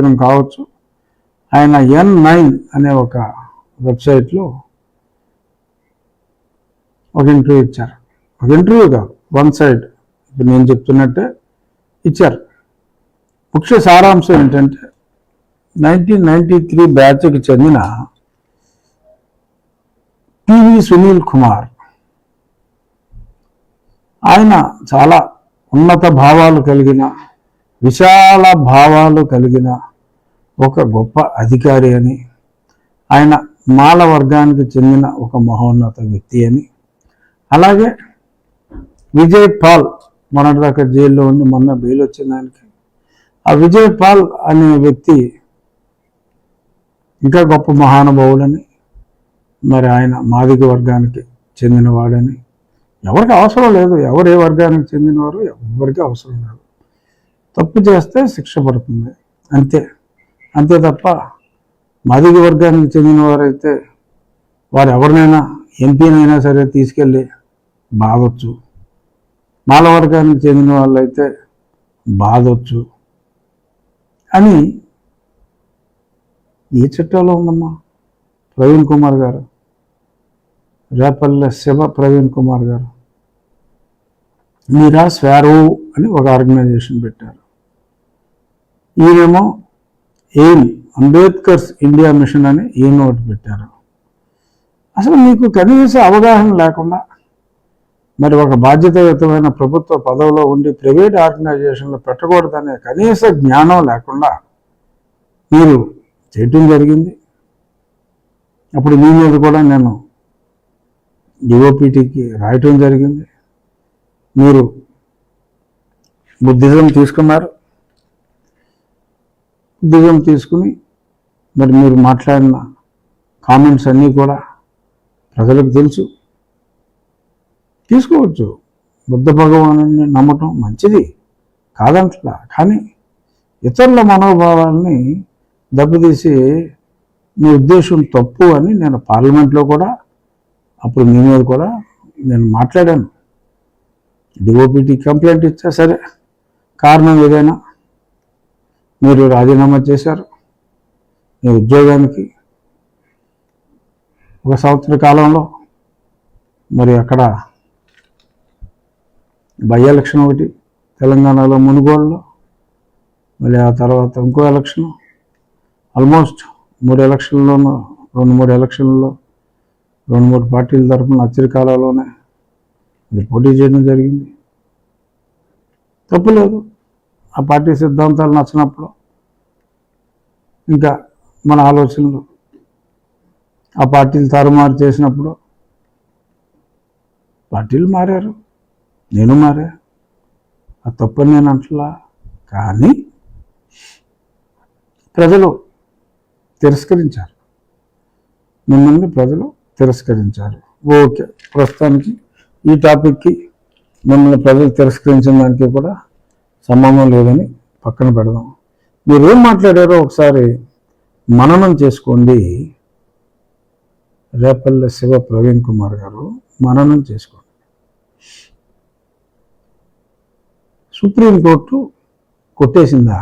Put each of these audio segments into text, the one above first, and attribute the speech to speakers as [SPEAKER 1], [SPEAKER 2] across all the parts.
[SPEAKER 1] ప్రయత్నం కావచ్చు. ఆయన ఎన్ నైన్ అనే ఒక వెబ్సైట్లో ఒక ఇంటర్వ్యూ ఇచ్చారు. ఒక ఇంటర్వ్యూ కాదు వన్ సైడ్. ఇప్పుడు నేను చెప్తున్నట్టే ఇచ్చారు. ముఖ్య సారాంశం ఏంటంటే నైన్టీన్ నైన్టీ త్రీ బ్యాచ్కి చెందిన పివి సునీల్ కుమార్. ఆయన చాలా ఉన్నత భావాలు కలిగిన విశాల భావాలు కలిగిన ఒక గొప్ప అధికారి అని ఆయన మాల వర్గానికి చెందిన ఒక మహోన్నత వ్యక్తి అని. అలాగే విజయ్ పాల్ మొన్నటిదాకా జైల్లో ఉండి మొన్న బెయిల్ వచ్చిన దానికి. ఆ విజయ్ పాల్ అనే వ్యక్తి ఇంకా గొప్ప మహానుభావులని మరి ఆయన మాదిక వర్గానికి చెందినవాడని ఎవరికి అవసరం లేదు ఎవరు ఏ వర్గానికి చెందినవారు ఎవరికి అవసరం లేదు. తప్పు చేస్తే శిక్ష పడుతుంది అంతే. అంతే తప్ప మాదిగ వర్గానికి చెందినవారైతే వారు ఎవరినైనా ఎంపీనైనా సరే తీసుకెళ్ళి బాధొచ్చు. మాల వర్గానికి చెందిన వాళ్ళైతే బాధొచ్చు. అని ఈ చట్టంలో ఉందమ్మా? ప్రవీణ్ కుమార్ గారు. రేపల్లె శివ ప్రవీణ్ కుమార్ గారు. మీరా స్వారో అని ఒక ఆర్గనైజేషన్ పెట్టారు. ఈయనేమో ఎయిమ్ అంబేద్కర్స్ ఇండియా మిషన్ అని ఏం ఒకటి పెట్టారు? అసలు మీకు కనీస అవగాహన లేకుండా మరి ఒక బాధ్యతాయుతమైన ప్రభుత్వ పదవిలో ఉండి ప్రైవేట్ ఆర్గనైజేషన్లో పెట్టకూడదనే కనీస జ్ఞానం లేకుండా మీరు చేయటం జరిగింది. అప్పుడు మీ మీద కూడా నేను డిఓపిటీకి రాయటం జరిగింది. మీరు బుద్ధిజం తీసుకున్నారు. దిగం తీసుకుని మరి మీరు మాట్లాడిన కామెంట్స్ అన్నీ కూడా ప్రజలకు తెలుసు. తీసుకోవచ్చు. బుద్ధ భగవాను నమ్మటం మంచిది కాదంటలా. కానీ ఇతరుల మనోభావాల్ని దెబ్బతీసి మీ ఉద్దేశం తప్పు అని నేను పార్లమెంట్లో కూడా అప్పుడు మీ మీద కూడా నేను మాట్లాడాను. డిఓపిటీ కంప్లైంట్ ఇచ్చా సరే కారణం ఏదైనా మీరు రాజీనామా చేశారు మీ ఉద్యోగానికి. ఒక సంవత్సర కాలంలో మరి అక్కడ బై ఎలక్షన్ ఒకటి తెలంగాణలో మునుగోడులో మళ్ళీ ఆ తర్వాత ఇంకో ఎలక్షన్. ఆల్మోస్ట్ మూడు ఎలక్షన్లోనూ రెండు మూడు ఎలక్షన్లలో రెండు మూడు పార్టీల తరఫున అచ్చరికాలలోనే మీరు పోటీ చేయడం జరిగింది. తప్పులేదు ఆ పార్టీ సిద్ధాంతాలు నచ్చినప్పుడు ఇంకా మన ఆలోచనలు ఆ పార్టీలు తారుమారు చేసినప్పుడు పార్టీలు మారారు. నేను మారా. ఆ తప్పని నేను అంటలా. కానీ ప్రజలు తిరస్కరించారు. మిమ్మల్ని ప్రజలు తిరస్కరించారు. ఓకే. ప్రస్తుతానికి ఈ టాపిక్కి మిమ్మల్ని ప్రజలు తిరస్కరించిన దానికి కూడా సంబంధం లేదని పక్కన పెడదాం. మీరు ఏం మాట్లాడారో ఒకసారి మననం చేసుకోండి. రేపల్లె శివ ప్రవీణ్ కుమార్ గారు మననం చేసుకోండి. సుప్రీంకోర్టు కొట్టేసిందా?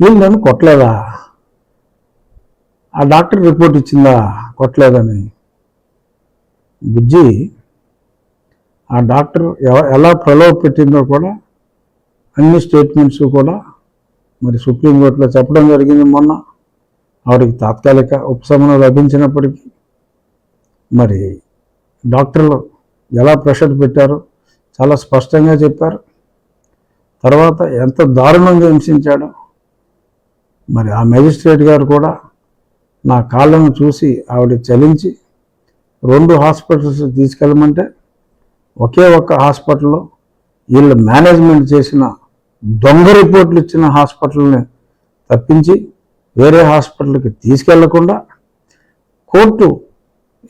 [SPEAKER 1] వీళ్ళని కొట్టలేదా? ఆ డాక్టర్ రిపోర్ట్ ఇచ్చిందా? కొట్టలేదని. బుజ్జి ఆ డాక్టర్ ఎలా ప్రలోభ పెట్టిందో కూడా అన్ని స్టేట్మెంట్స్ కూడా మరి సుప్రీంకోర్టులో చెప్పడం జరిగింది మొన్న. ఆవిడకి తాత్కాలిక ఉపశమనం లభించినప్పటికీ మరి డాక్టర్లు ఎలా ప్రెషర్ పెట్టారో చాలా స్పష్టంగా చెప్పారు. తర్వాత ఎంత దారుణంగా హింసించాడో మరి ఆ మెజిస్ట్రేట్ గారు కూడా నా కాళ్ళను చూసి ఆవిడ చలించి రెండు హాస్పిటల్స్ తీసుకెళ్ళమంటే ఒకే ఒక్క హాస్పిటల్లో వీళ్ళు మేనేజ్మెంట్ చేసిన దొంగ రిపోర్ట్లు ఇచ్చిన హాస్పిటల్ని తప్పించి వేరే హాస్పిటల్కి తీసుకెళ్ళకుండా కోర్టు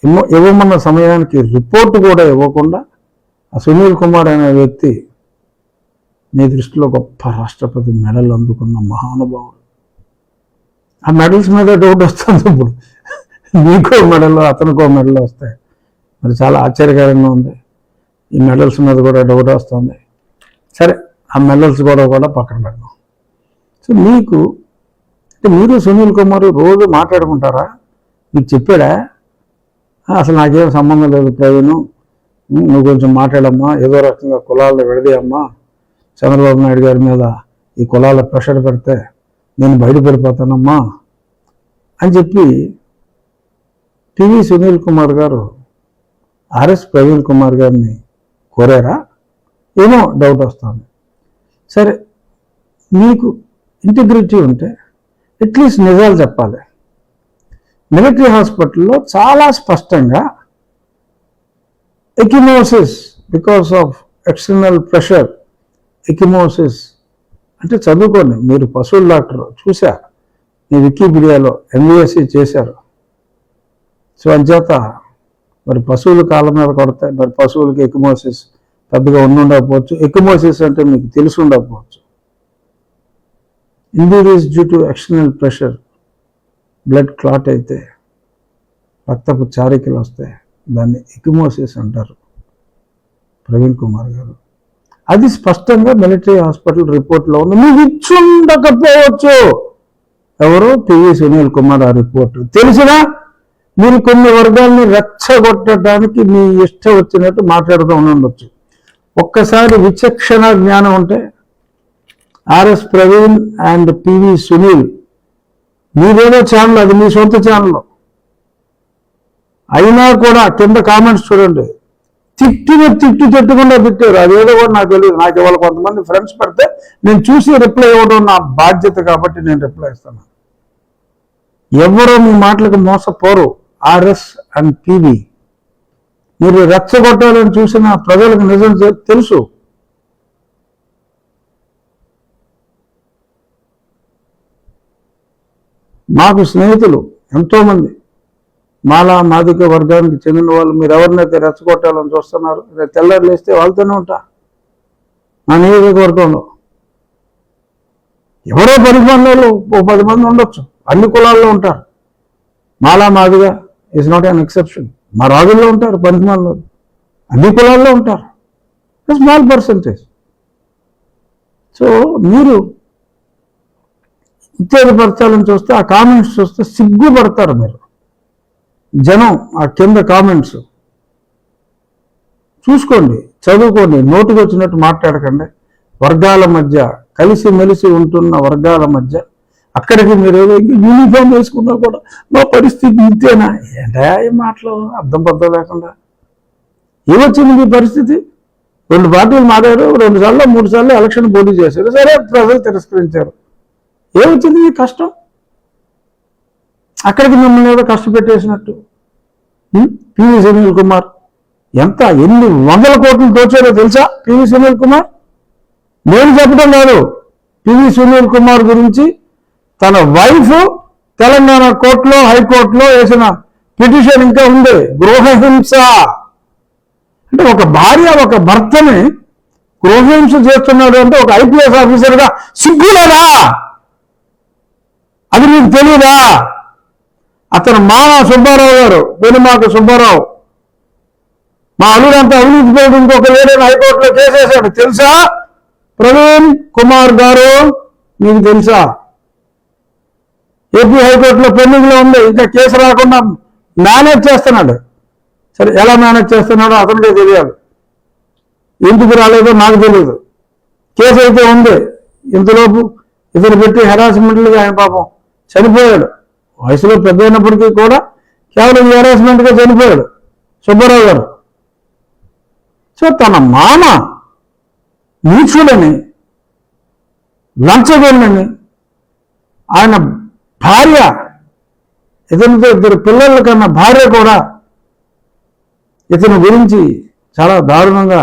[SPEAKER 1] ఇవ్వమన్న సమయానికి రిపోర్ట్ కూడా ఇవ్వకుండా ఆ సునీల్ కుమార్ అనే వ్యక్తి నీ దృష్టిలో గొప్ప రాష్ట్రపతి మెడల్ అందుకున్న మహానుభావుడు. ఆ మెడల్స్ మీద డౌట్ వస్తుంది ఇప్పుడు. నీకో మెడల్ అతనికో మెడల్ వస్తాయి. మరి చాలా ఆశ్చర్యకరంగా ఉంది. ఈ మెడల్స్ మీద కూడా డౌట్ వస్తుంది. సరే. ఆ మెల్లల్స్ కూడా కూడా పక్కన పెడదాం సో మీకు అంటే మీరు సునీల్ కుమార్ రోజు మాట్లాడుకుంటారా? మీకు చెప్పాడా? అసలు నాకేం సంబంధం లేదు ప్రవీణ్. నువ్వు కొంచెం మాట్లాడమ్మా. ఏదో రకంగా కులాలను విడదీయమ్మా. చంద్రబాబు నాయుడు గారి మీద ఈ కులాల ప్రెషర్ పెడితే నేను బయటపడిపోతానమ్మా. అని చెప్పి టీవీ సునీల్ కుమార్ గారు ఆర్ఎస్ ప్రవీణ్ కుమార్ గారిని కోరారా? ఏమో డౌట్ వస్తుంది. సరే మీకు ఇంటిగ్రిటీ ఉంటే అట్లీస్ట్ నిజాలు చెప్పాలి. మిలిటరీ హాస్పిటల్లో చాలా స్పష్టంగా ecchymosis because of external pressure ecchymosis అంటే చదువుకోండి మీరు పశువుల డాక్టర్ చూసా మీ వికీపీడియాలో ఎంబీఎస్సీ చేశారు. సో అంచేత మరి పశువులు కాళ్ళ మీద కొడతాయి మరి పశువులకి ఎకిమోసిస్ పెద్దగా ఉండుండకపోవచ్చు. ఎకిమోసిస్ అంటే మీకు తెలిసి ఉండకపోవచ్చు injuries due to external pressure blood clot అయితే రక్తపు చారికలు వస్తాయి. దాన్ని ఎకిమోసిస్ అంటారు. ప్రవీణ్ కుమార్ గారు. అది స్పష్టంగా మిలిటరీ హాస్పిటల్ రిపోర్ట్లో ఉంది. మీకు ఇచ్చుండకపోవచ్చు ఎవరు పివి సునీల్ కుమార్ ఆ రిపోర్ట్. తెలిసినా మీరు కొన్ని వర్గాల్ని రెచ్చగొట్టడానికి మీ ఇష్టం వచ్చినట్టు మాట్లాడుతూ ఉండొచ్చు ఒక్కసారి విచక్షణ జ్ఞానం ఉంటే RS Praveen and PV Sunil మీదేదో channel అది మీ సొంత ఛానల్. అయినా కూడా కింద కామెంట్స్ చూడండి. తిట్టిన తిట్టి తిట్టకుండా తిట్టారు. అదేదో కూడా నాకు తెలియదు. నాకు ఇవాళ కొంతమంది ఫ్రెండ్స్ పెడితే నేను చూసి రిప్లై ఇవ్వడం నా బాధ్యత కాబట్టి నేను రిప్లై ఇస్తాను. ఎవరో మీ మాటలకు మోసపోరు. RS and PV. మీరు రెచ్చగొట్టాలని చూసిన ప్రజలకు నిజం తెలుసు. మాకు స్నేహితులు ఎంతోమంది. మాలా మాదిక వర్గానికి చెందిన వాళ్ళు మీరు ఎవరినైతే రెచ్చగొట్టాలని చూస్తున్నారు రేపు తెల్లారు లేస్తే వాళ్ళతోనే ఉంటా. నా నియోజకవర్గంలో ఎవరో పది మంది ఓ పది మంది ఉండొచ్చు. అన్ని కులాల్లో ఉంటారు. Mala Madiga is not an exception మా రాజుల్లో ఉంటారు పది అన్ని కులాల్లో ఉంటారు. స్మాల్ పర్సంటేజ్ సో మీరు ఉత్తేజపరచాలని చూస్తే ఆ కామెంట్స్ చూస్తే సిగ్గుపడతారు మీరు. జనం ఆ కింద కామెంట్స్ చూసుకోండి చదువుకోండి నోటికి వచ్చినట్టు మాట్లాడకండి. వర్గాల మధ్య కలిసి మెలిసి ఉంటున్న వర్గాల మధ్య అక్కడికి మీరు యూనిఫామ్ వేసుకున్నా కూడా మా పరిస్థితి ఇంతేనా? ఏంటా ఈ మాటలు? అర్థం పద్ధం లేకుండా. ఏమొచ్చింది మీ పరిస్థితి? రెండు పార్టీలు మారారు రెండు సార్లు మూడు సార్లు ఎలక్షన్ పోటీ చేశారు. సరే ప్రజలు తిరస్కరించారు. ఏమొచ్చింది మీ కష్టం? అక్కడికి మిమ్మల్ని ఏదో కష్టపెట్టేసినట్టు. పివి సునీల్ కుమార్. ఎంత? ఎన్ని వందల కోట్లు దోచారో తెలుసా పివి సునీల్ కుమార్? నేను చెప్పడం లేదు పివి సునీల్ కుమార్ గురించి తన వైఫ్ తెలంగాణ కోర్టులో హైకోర్టులో వేసిన పిటిషన్ ఇంకా ఉంది. గృహహింస. అంటే ఒక భార్య ఒక భర్తని గృహహింస చేస్తున్నాడు అంటే ఒక ఐపీఎస్ ఆఫీసర్గా సిగ్గులేదా? అది మీకు తెలియదా అతను మామ సుబ్బారావు గారు పెనుమాక సుబ్బారావు. మా అల్లుడంతా అవినీతి పేరు ఇంకొక లేడని హైకోర్టులో చేసేసాడు తెలుసా? ప్రవీణ్ కుమార్ గారు మీకు తెలుసా? ఏపీ హైకోర్టులో పెండింగ్లో ఉంది. ఇంకా కేసు రాకుండా మేనేజ్ చేస్తున్నాడు. సరే ఎలా మేనేజ్ చేస్తున్నాడో అతనికే తెలియాలి. ఎందుకు రాలేదో నాకు తెలియదు. కేసు అయితే ఉంది. ఇంతలోపు ఇతను పెట్టి హెరాస్మెంట్లుగా ఆయన పాపం చనిపోయాడు. వయసులో పెద్ద అయినప్పటికీ కూడా కేవలం హెరాస్మెంట్గా చనిపోయాడు సుబ్బారావు గారు. సో తన మామ నీచుడని లంచగొండని ఆయన భార్య ఇతనితో ఇద్దరు పిల్లల కన్నా భార్య కూడా ఇతని గురించి చాలా దారుణంగా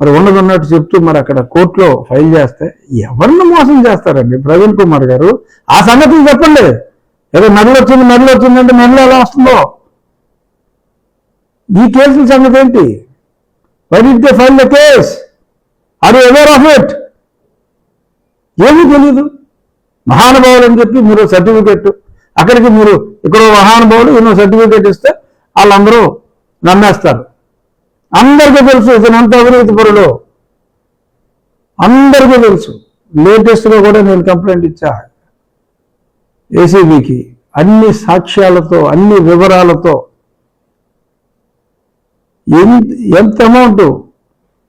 [SPEAKER 1] మరి ఉన్నదన్నట్టు చెప్తూ మరి అక్కడ కోర్టులో ఫైల్ చేస్తే ఎవరిని మోసం చేస్తారండి? ప్రవీణ్ కుమార్ గారు. ఆ సంగతి చెప్పండి. ఏదో నడులు వచ్చింది నడులు వచ్చిందంటే నగలు ఎలా వస్తుందో? ఈ కేసుల సంగతి ఏంటి? Why they file the case are aware of it ఏమీ తెలీదు. మహానుభావులు అని చెప్పి మీరు సర్టిఫికెట్ అక్కడికి మీరు ఇక్కడ మహానుభావులు ఎన్నో సర్టిఫికేట్ ఇస్తే వాళ్ళందరూ నమ్మేస్తారు. అందరికీ తెలుసు ఇతనంత అవినీతి పరుడు. అందరికీ తెలుసు. లేటెస్ట్గా కూడా నేను కంప్లైంట్ ఇచ్చా. ఏసీబీకి అన్ని సాక్ష్యాలతో అన్ని వివరాలతో. ఎంత ఎంత అమౌంట్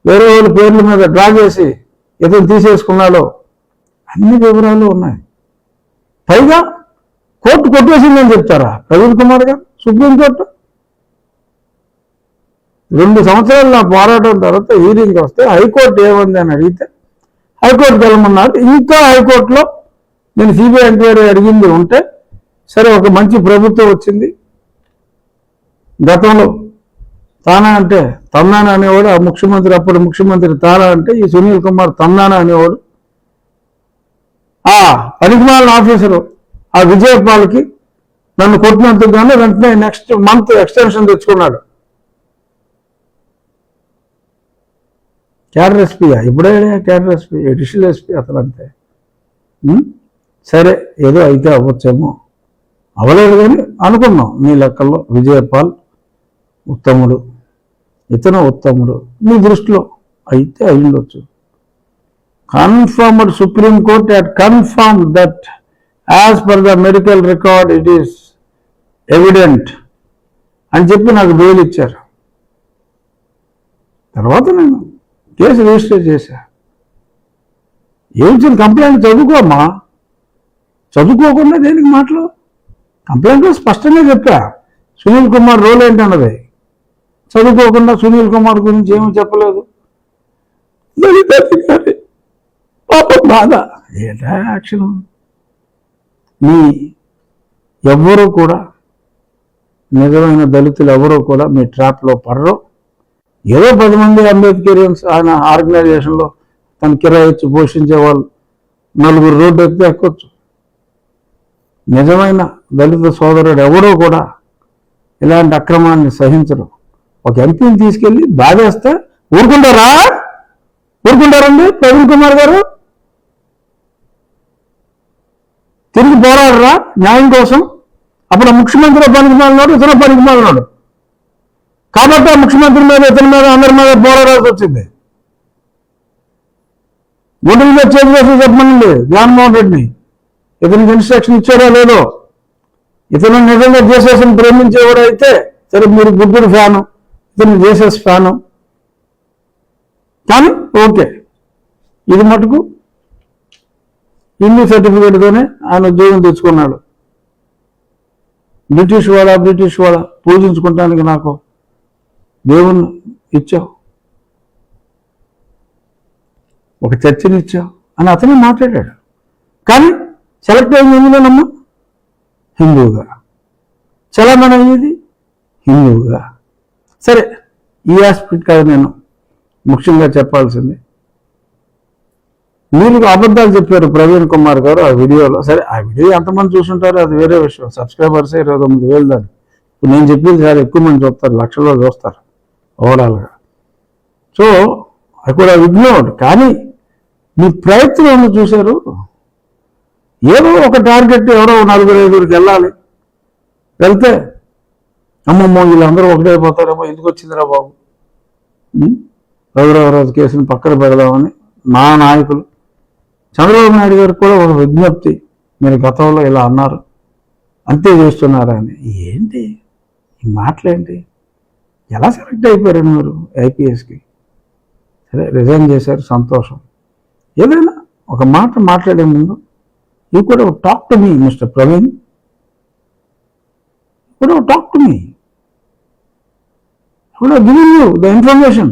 [SPEAKER 1] వేరే వాళ్ళ పేర్ల మీద డ్రా చేసి ఇతను తీసేసుకున్నాడో అన్ని వివరాలు ఉన్నాయి. పైగా కోర్టు కొట్టేసిందని చెప్తారా? ప్రవీణ్ కుమార్ గారు సుప్రీంకోర్టు రెండు సంవత్సరాలు నా పోరాటం తర్వాత హీరింగ్ వస్తే హైకోర్టు ఏముంది అని అడిగితే హైకోర్టుకి వెళ్ళమన్నారు ఇంకా హైకోర్టులో నేను సిబిఐ ఎంక్వైరీ అడిగింది ఉంటే సరే ఒక మంచి ప్రభుత్వం వచ్చింది. గతంలో తానా అంటే తన్నానా అనేవాడు ఆ ముఖ్యమంత్రి అప్పుడు ముఖ్యమంత్రి తానా అంటే ఈ సునీల్ కుమార్ తన్నానా అనేవాడు. ఆ పనికిమాలిన ఆఫీసరు ఆ విజయపాల్కి నన్ను కొట్టినందుకు గాను వెంటనే నెక్స్ట్ మంత్ ఎక్స్టెన్షన్ తెచ్చుకున్నాడు. క్యాడర్ ఎస్పీయా? ఇప్పుడే క్యాడర్ ఎస్పీ ఎడిషనల్ ఎస్పీ అతను అంతే సరే ఏదో అయితే అవ్వచ్చేమో. అవ్వలేదు కానీ అనుకున్నాం నీ లెక్కల్లో విజయపాల్ ఉత్తముడు ఇతను ఉత్తముడు. మీ దృష్టిలో అయితే అయ్యుండొచ్చు. Confirmed supreme court had confirmed that as per the medical record it is evident. అని చెప్పి నాకు బెయిల్ ఇచ్చారు. తర్వాత నేను కేసు రిజిస్టర్ చేశా. ఏమిచ్చిన కంప్లైంట్ చదువుకోమ్మా. చదువుకోకుండా దేనికి మాటలు? కంప్లైంట్లో స్పష్టంగా చెప్పా. సునీల్ కుమార్ రోల్ ఏంటన్నది? చదువుకోకుండా సునీల్ కుమార్ గురించి ఏమీ చెప్పలేదు. పాపం బాధ. ఏంటా యాక్షన్? మీ ఎవ్వరూ కూడా నిజమైన దళితులు ఎవరూ కూడా మీ ట్రాప్లో పడరు. ఏదో పది మంది అంబేద్కరియన్స్ ఆయన ఆర్గనైజేషన్లో తన కిరాయిచ్చి పోషించే వాళ్ళు నలుగురు రోడ్డు ఎక్కితే ఎక్కొచ్చు. నిజమైన దళిత సోదరుడు ఎవరూ కూడా ఇలాంటి అక్రమాన్ని సహించరు. ఒక ఎంపీని తీసుకెళ్ళి బాధేస్తే ఊరుకుంటారా? ఊరుకుంటారండి ప్రవీణ్ కుమార్ గారు? తిరిగి పోరాడరా? న్యాయం కోసం? అప్పుడు ముఖ్యమంత్రి పనికి మాలినాడు ఇతర పనికి మాలినాడు కాబట్టి ఆ ముఖ్యమంత్రి మీద ఇతని మీద అందరి మీద పోరాడాల్సి వచ్చింది. గుండెల మీద చేతి వేసి చెప్పమనండి జగన్మోహన్ రెడ్డిని. ఇతనికి ఇన్స్ట్రక్షన్ ఇచ్చారో లేదో? ఇతను నిజంగా జేసెస్ని ప్రేమించేవాడు అయితే సరే మీరు బుద్ధుడు ఫ్యాను. ఇతను జేసెస్ ఫ్యాను. కానీ ఓకే. ఇది మటుకు హిందీ సర్టిఫికేట్తోనే ఆయన ఉద్యోగం తెచ్చుకున్నాడు. బ్రిటిష్ వాళ్ళ బ్రిటిష్ వాళ్ళ పూజించుకుంటానికి నాకు దేవుణ్ణి ఇచ్చావు. ఒక చర్చని ఇచ్చావు అని అతనే మాట్లాడాడు. కానీ సెలెక్ట్ అయింది ఎందులోనమ్మా? హిందువుగా. చలమణ అయ్యేది హిందువుగా. సరే ఈ ఆస్పెక్ట్ కాదు నేను ముఖ్యంగా చెప్పాల్సింది. మీరు అబద్ధాలు చెప్పారు ప్రవీణ్ కుమార్ గారు ఆ వీడియోలో. సరే ఆ వీడియో ఎంతమంది చూసుంటారో అది వేరే విషయం. సబ్స్క్రైబర్స్ ఇరవై తొమ్మిది వేలు దాన్ని ఇప్పుడు నేను చెప్పింది చాలా ఎక్కువ మంది చూస్తారు లక్షల్లో చూస్తారు ఓవరాల్గా. సో అది కూడా ఇగ్నోర్డ్ కానీ మీ ప్రయత్నం ఏమో చూశారు? ఏదో ఒక టార్గెట్ ఎవరో నలుగురు ఐదుగురికి వెళ్ళాలి. వెళ్తే అమ్మమ్మో వీళ్ళందరూ ఒకటైపోతారేమో ఎందుకు వచ్చిందిరా బాబు? ఉం? రఘురామరాజు కేసుని పక్కన పెడదామని నా నాయకులు చంద్రబాబు నాయుడు గారికి కూడా ఒక విజ్ఞప్తి మీరు గతంలో ఇలా అన్నారు. అంతే చేస్తున్నారని ఏంటి? ఈ మాటలేంటి? ఎలా సెలెక్ట్ అయిపోయారు మీరు ఐపీఎస్కి? సరే రిజైన్ చేశారు సంతోషం. ఏదైనా ఒక మాట మాట్లాడే ముందు యూ కూడా talk to me mister Praveen కూడా టాక్ టు మీ కూడా గివింగ్ యూ ద ఇన్ఫర్మేషన్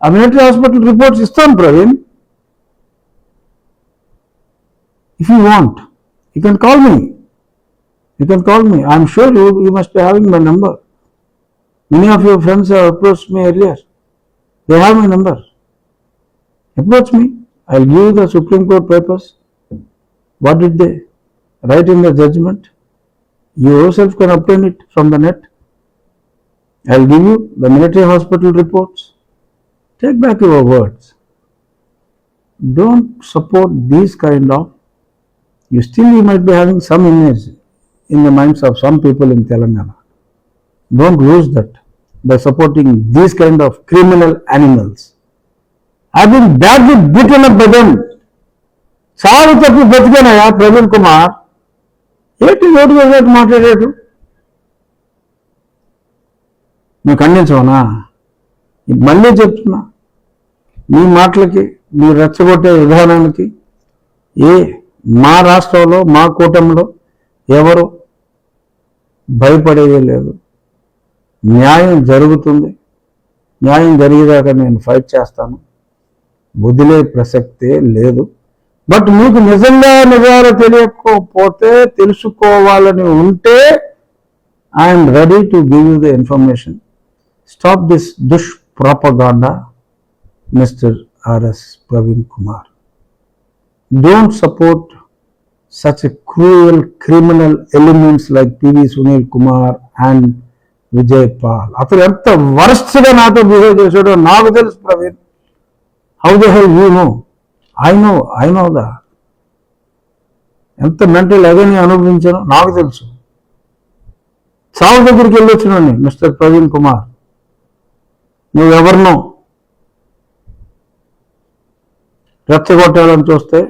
[SPEAKER 1] ఆ మిలిటరీ హాస్పిటల్ రిపోర్ట్స్ ఇస్తాను Praveen if you want, you can call me. You can call me. I'm sure you, you must be having my number. Many of your friends have approached me earlier. They have my number. Approach me. I'll give you the Supreme Court papers. What did they write in the judgment? You yourself can obtain it from the net. I'll give you the military hospital reports. Take back your words. Don't support these kind of you still you might be having some image in the minds of some people in Telangana. Don't lose that by supporting these kind of criminal animals. I've been badly beaten up by them. చాలు తప్పి బతికానయా ప్రవీణ్ కుమార్ ఏంటి నోటి మీద మాట్లాడాడు నువ్వు ఖండించవనా మళ్ళీ చెప్తున్నా మీ మాటలకి మీ రెచ్చగొట్టే విధానానికి ఏ మా రాష్ట్రంలో మా కూటమిలో ఎవరు భయపడేదే లేదు. న్యాయం జరుగుతుంది. న్యాయం జరిగేదాకా నేను ఫైట్ చేస్తాను. వదిలే ప్రసక్తే లేదు. బట్ మీకు నిజంగా నిజాలు తెలియకపోతే తెలుసుకోవాలని ఉంటే I'm ready to give you the information. Stop this దుష్ propaganda mister RS Praveen Kumar. Don't support such a cruel criminal elements like PV Sunil Kumar and Vijay Pal అతను ఎంత వరస్ట్గా నాతో బిహేవ్ చేశాడో నాకు తెలుసు Praveen. How the hell you know I know I know the ఎంత mental agony అనుభవించానో నాకు తెలుసు. చావు దగ్గరికి వెళ్ళొచ్చినండి మిస్టర్ ప్రవీణ్ కుమార్. నువ్వెవరినో రెచ్చగొట్టాలని చూస్తే